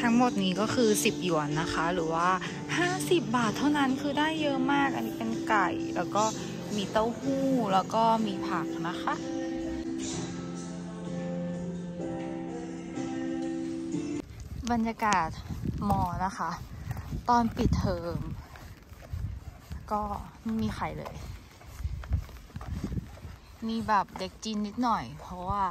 ทั้งหมดนี้ก็คือ 10 หยวนนะคะ หรือว่า 50 บาทเท่านั้นคือได้เยอะมาก อันนี้เป็นไก่ แล้วก็มีเต้าหู้ แล้วก็มีผักนะคะบรรยากาศมอนะคะ ตอนปิดเทอม ก็ไม่มีใครเลย มีแบบเด็กจีนนิดหน่อย เพราะว่า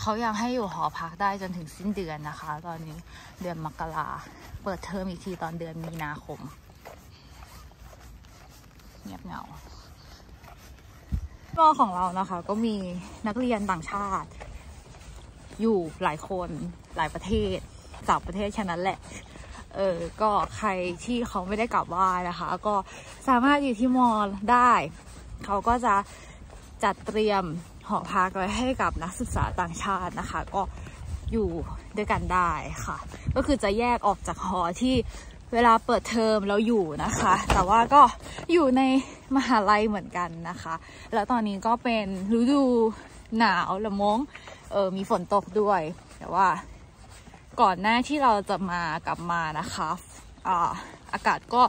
เขายังให้อยู่หอพักได้จนถึงสิ้นเดือนนะคะ ตอนนี้เดือนมกราเปิดเทอมอีกทีตอนเดือนมีนาคม เงียบเหงามอของเรานะคะ ก็มีนักเรียนต่างชาติ อยู่หลายคนหลายประเทศจากประเทศแค่นั้นแหละเออ ก็ใครที่เขาไม่ได้กลับบ้านนะคะ ก็สามารถอยู่ที่มอได้ เขาก็จะจัดเตรียม หอพักไว้ให้กับนักศึกษาต่างชาตินะคะ ก็อยู่ด้วยกันได้ค่ะ ก็คือจะแยกออกจากหอที่เวลาเปิดเทอมเราอยู่นะคะ แต่ว่าก็อยู่ในมหาลัยเหมือนกันนะคะ แล้วตอนนี้ก็เป็นฤดูหนาวละมงเออมีฝนตกด้วย แต่ว่าก่อนหน้าที่เราจะมากลับมานะคะอ่าอากาศก็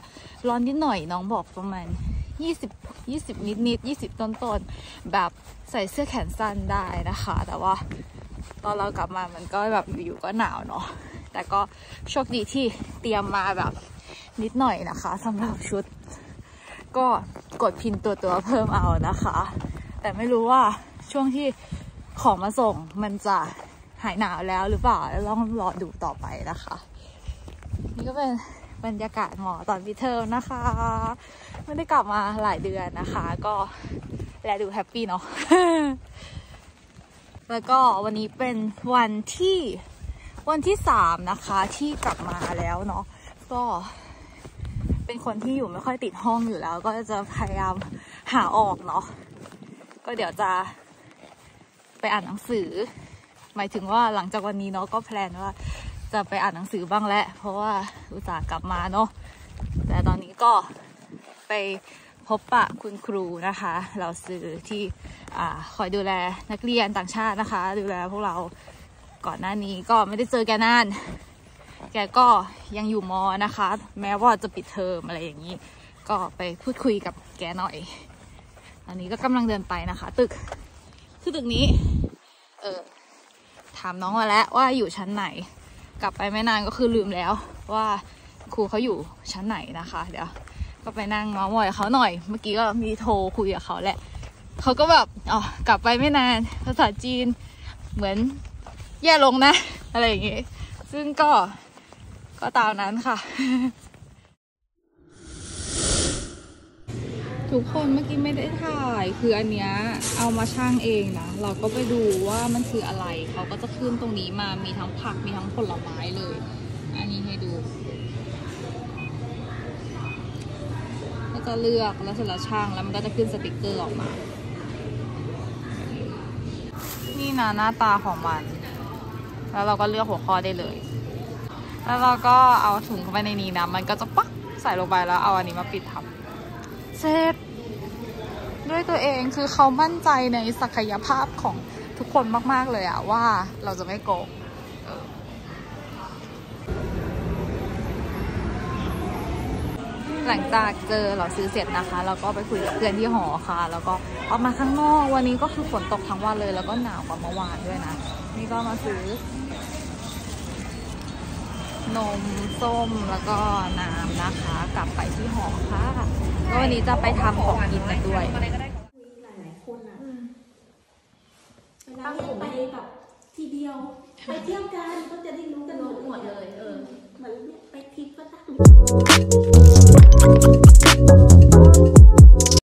ร้อนนิดหน่อยน้องบอกประมาณ 20 20 นิดนิด20 ต้นต้นแบบใส่เสื้อแขนสั้นได้นะคะ แต่ว่าตอนเรากลับมามันก็แบบอยู่ๆก็หนาวเนาะแต่ก็โชคดีที่เตรียมมาแบบนิดหน่อยนะคะสำหรับชุด ก็กดพินตัวตัวเพิ่มเอานะคะ แต่ไม่รู้ว่าช่วงที่ของมาส่งมันจะหายหนาวแล้วหรือเปล่าแล้วต้องรอดูต่อไปนะคะ นี่ก็เป็น บรรยากาศหมอตอนพิเทอมนะคะ ไม่ได้กลับมาหลายเดือนนะคะ ก็และดูแฮปปี้เนาะแล้วก็วันนี้เป็นวันที่วันที่สามนะคะที่กลับมาแล้วเนาะก็เป็นคนที่อยู่ไม่ค่อยติดห้องอยู่แล้ว ก็จะพยายามหาออกเนาะก็เดี๋ยวจะไปอ่านหนังสือ หมายถึงว่าหลังจากวันนี้เนาะก็แพลนว่า จะไปอ่านหนังสือบ้างแหละเพราะว่าอุตส่าห์กลับมาเนาะแต่ตอนนี้ก็ไปพบปะคุณครูนะคะ เราสื่อที่อคอยดูแลนักเรียนต่างชาตินะคะ ดูแลพวกเราก่อนหน้านี้ก็ไม่ได้เจอแกนาน แกก็ยังอยู่มอนะคะ แม้ว่าจะปิดเทอมอะไรอย่างนี้ ก็ไปพูดคุยกับแกหน่อย อันนี้ก็กำลังเดินไปนะคะ ตึกคือตึกนี้ เออถามน้องมาแล้วว่าอยู่ชั้นไหน กลับไปไม่นานก็คือลืมแล้วว่าครูเขาอยู่ชั้นไหนนะคะ เดี๋ยวก็ไปนั่งมาส์มอยเขาหน่อย เมื่อกี้ก็มีโทรคุยกับเขาแหละเขาก็แบบอ๋อกลับไปไม่นานภาษาจีนเหมือนแย่ลงนะ อะไรอย่างเงี้ยซึ่งก็ก็ตามนั้นค่ะ ทุกคนเมื่อกี้ไม่ได้ถ่าย คืออันเนี้ยเอามาช่างเองนะ เราก็ไปดูว่ามันคืออะไร เขาก็จะขึ้นตรงนี้มามีทั้งผักมีทั้งผลไม้เลย อันนี้ให้ดูก็จะเลือกแล้วเสร็จแล้วช่างแล้วมันก็จะขึ้นสติกเกอร์ออกมา นี่นะหน้าตาของมัน แล้วเราก็เลือกหัวข้อได้เลย แล้วเราก็เอาถุงเข้าไปในนี้นะ มันก็จะปักใส่ลงไปแล้วเอาอันนี้มาปิดทับเสร็จ ด้วยตัวเองคือเขามั่นใจในศักยภาพของทุกคนมาก ๆ เลยอะว่าเราจะไม่โกงหลังจากเจอเราซื้อเสร็จนะคะเราก็ไปคุยกับเพื่อนที่หอค่ะ แล้วก็ออกมาข้างนอกวันนี้ก็คือฝนตกทั้งวันเลย แล้วก็หนาวกว่าเมื่อวานด้วยนะ นี่ก็มาซื้อ นมส้มแล้วก็น้ำนะคะ กลับไปที่หอค่ะก็วันนี้จะไปทำของกินกันด้วยหลายๆคนอะเวลาไปแบบทีเดียว ไปเที่ยวกันก็จะได้รู้กันหมดเลย เออเหมือนเนี่ยไปทริปก็ตั้ง